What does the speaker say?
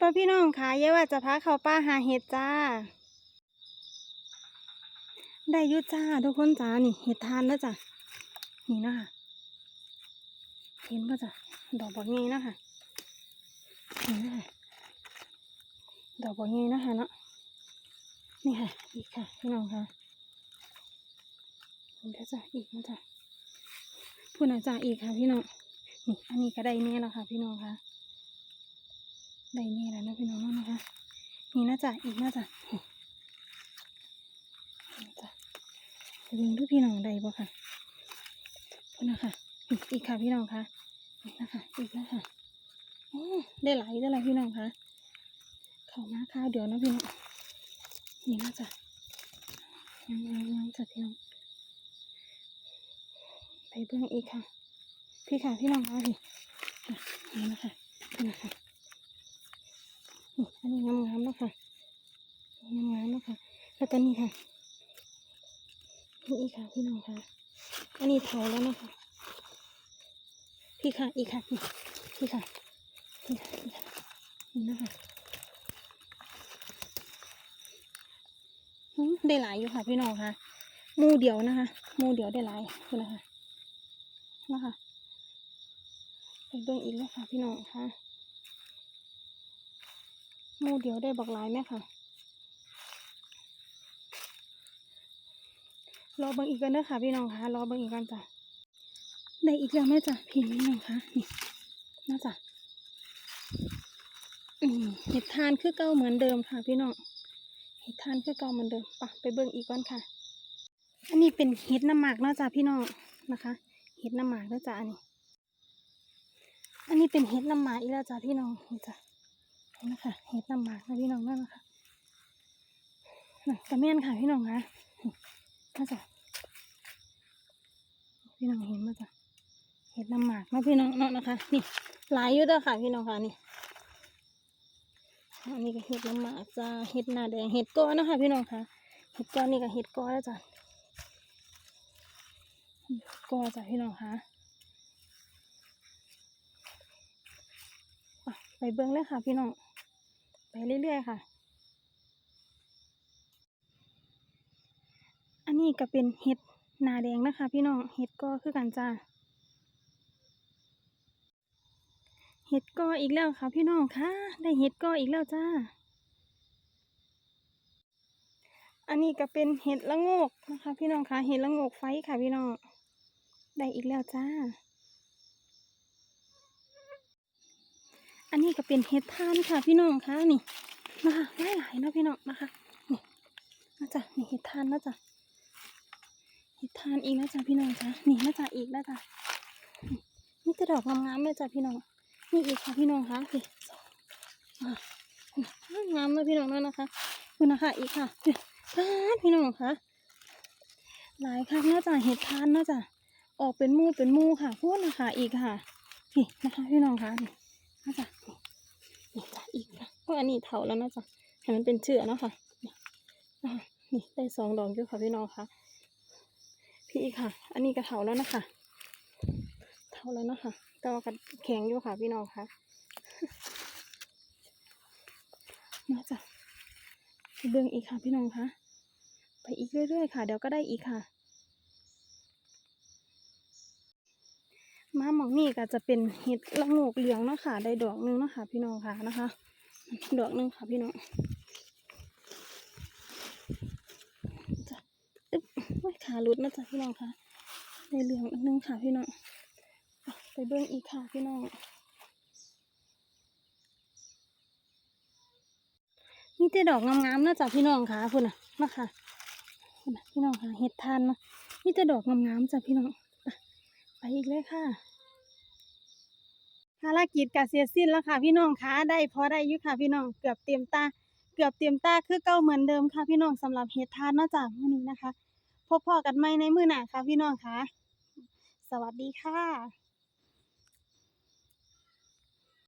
ป้าพี่น้องคะเยาว่าจะพาเขาป้าหาเห็ดจ้า ได้ยุจ้าทุกคนจ้านี่เห็ดทานแล้วจ้ะนี่นะคะเห็นป่ะจ้ะดอกบอกงี้นะคะนี่นะคะดอกบอกงี้นะคะเนาะนี่ค่ะ อีกค่ะพี่น้องค่ะเดี๋ยวจ้ะอีกนะจ้ะพูดนะจ้ะอีกค่ะพี่น้องนี่อันนี้ก็ได้เนี่ยแล้วค่ะ พี่น้องค่ะ ได้เนี่ยแล้วนะพี่น้องนะนะคะ นี่นะจ๊ะอีกนะจ๊ะจ้ะไปเบิ่งดูพี่น้องได้บ่ค่ะพูดนะคะอีกอีกค่ะพี่น้องค่ะอีกนะคะอีกนะคะโอ้ได้หลายได้หลายพี่น้องค่ะเข้ามาข้าวเดี๋ยวนะพี่น้องนี่นะจ๊ะยังยังยังจ้ะพี่น้องไปเบิ่งอีกค่ะ พี่ค่ะพี่น้องค่ะพี่นี่นะคะนี่นะคะ อันนี้งามๆเนะค่ะงามๆเนะค่ะแล้วก็นี่ค่ะ นี่อีกค่ะพี่น้องค่ะ อันนี้เผาแล้วนะคะ พี่ค่ะ อีกค่ะอีพี่ค่ะนี่ค่ะนี่ค่ะ นี่นะคะอืมได้หลายอยู่ค่ะพี่น้องค่ะมูเดียวนะคะมูเดียวได้หลายคุณนะคะนะคะไปเบิ่งอีกแล้วค่ะพี่น้องค่ะ มูเดียวได้บอกหลายไหมค่ะรอเบิ่งอีกกันเด้อค่ะพี่น้องคะรอเบิ่งอีกกันจ้ะได้อีกแล้วแม่จ้ะพี่น้องคะนี่น่าจ้ะอืมเห็ดทานคือเก่าเหมือนเดิมค่ะพี่น้องเห็ดทานคือเก่าเหมือนเดิมปะไปเบิ่งอีกก่อนค่ะ อันนี้เป็นเห็ดน้ำหมากนะจ้ะพี่น้องนะคะเห็ดน้ำหมากนะจ้ะอันนี้ อันนี้เป็นเห็ดน้ำหมากอีกแล้วจ้ะพี่น้องนี่จ้ะ นี่นะคะเห็ดนำหมากนะพี่น้องนั่นนะคะน่กระเมียนค่ะพี่น้องนะน่าจะพี่น้องเห็นมาจ้ะเห็ดนำหมากนะพี่น้องเนาะนะคะ นี่หลายอยู่เด้อค่ะพี่น้องค่ะนี่อันนี้ก็เห็ดน้ำหมากจ้าเห็ดหน้าแดงเห็ดก้อนนะคะพี่น้องค่ะเห็ดก้อนนี่ก็เห็ดก้อนแล้วจ้ะก้อนจ้ะพี่น้องค่ะไปเบิ้งเลยค่ะพี่น้อง เรื่อยๆค่ะ อันนี้ก็เป็นเห็ดนาแดงนะคะ พี่น้องเห็ดก็คือกันจ้าเห็ดก็อีกแล้วค่ะ พี่น้องค่ะ ได้เห็ดก็อีกแล้วจ้า อันนี้ก็เป็นเห็ดละโงกนะคะ พี่น้องค่ะเห็ดละโงกไฟค่ะพี่น้องได้อีกแล้วจ้า อันนี้ก็เป็นเห็ดทานค่ะพี่น้องค่ะนี่นะคะได้หลายเนาะพี่น้องนะคะนี่นะจ๊ะนี่เห็ดทานนะจ๊ะเห็ดทานอีกนะจ๊ะพี่น้องจ้ะนี่นะจ๊ะอีกนะจ๊ะนี่จะดอกงามๆเลยจ้ะพี่น้องนี่อีกค่ะพี่น้องค่ะนี่งางามเลยพี่น้องนั่นนะคะคุณนะคะอีกค่ะนี่านพี่น้องค่ะหลายครั้งนะจ๊ะเห็ดทานนะจ๊ะออกเป็นมู่เป็นมู่ค่ะพูดนะคะอีกค่ะนี่นะคะพี่น้องค่ะนี่ นะจ๊ะนี่จ้ะอีกนะเพราะอันนี้เถาแล้วนะจ๊ะให้มันเป็นเชื้อนะคะนี่ได้สองดอกอยู่ค่ะพี่น้องค่ะ พี่อีกค่ะ อันนี้ก็เถาแล้วนะคะเถาแล้วนะคะแต่ว่าก็แข็งอยู่ค่ะพี่น้องค่ะนะจ๊ะเบิ่งอีกค่ะพี่น้องค่ะ ไปอีกเรื่อยๆค่ะ เดี๋ยวก็ได้อีกค่ะ มาหมองนี่ก็จะเป็นเห็ดละโงกเหลืองเนาะค่ะ ได้ดอกหนึงเนาะค่ะ พี่น้องค่ะนะคะ ดอกหนึงค่ะพี่น้องจะอึ๊บโอ้ยขาลุดนะจ๊ะพี่น้องค่ะ ได้เหลืองนึงค่ะพี่น้อง ไปเบิ้งอีกค่ะพี่น้องมีแต่ดอกงามๆนะจ๊ะพี่น้องค่ะพุ่นน่ะนะคะพุ่นน่ะพี่น้องค่ะเห็ดทานนะมีแต่ดอกงามๆจ้ะพี่น้อง ไปอีกเลยค่ะ กิจกเสร็จสิ้นแล้วค่ะ พี่น้องคะได้พอได้อยู่ค่ะพี่น้องเกือบเตรียมตา เกือบเตรียมตาคือเก่าเหมือนเดิมค่ะ พี่น้องสำหรับเฮ็ดทานนอกจากมื้อนี้นะคะ พบพอกันใหม่ในมื้อหน้าค่ะ พี่น้องคะสวัสดีค่ะ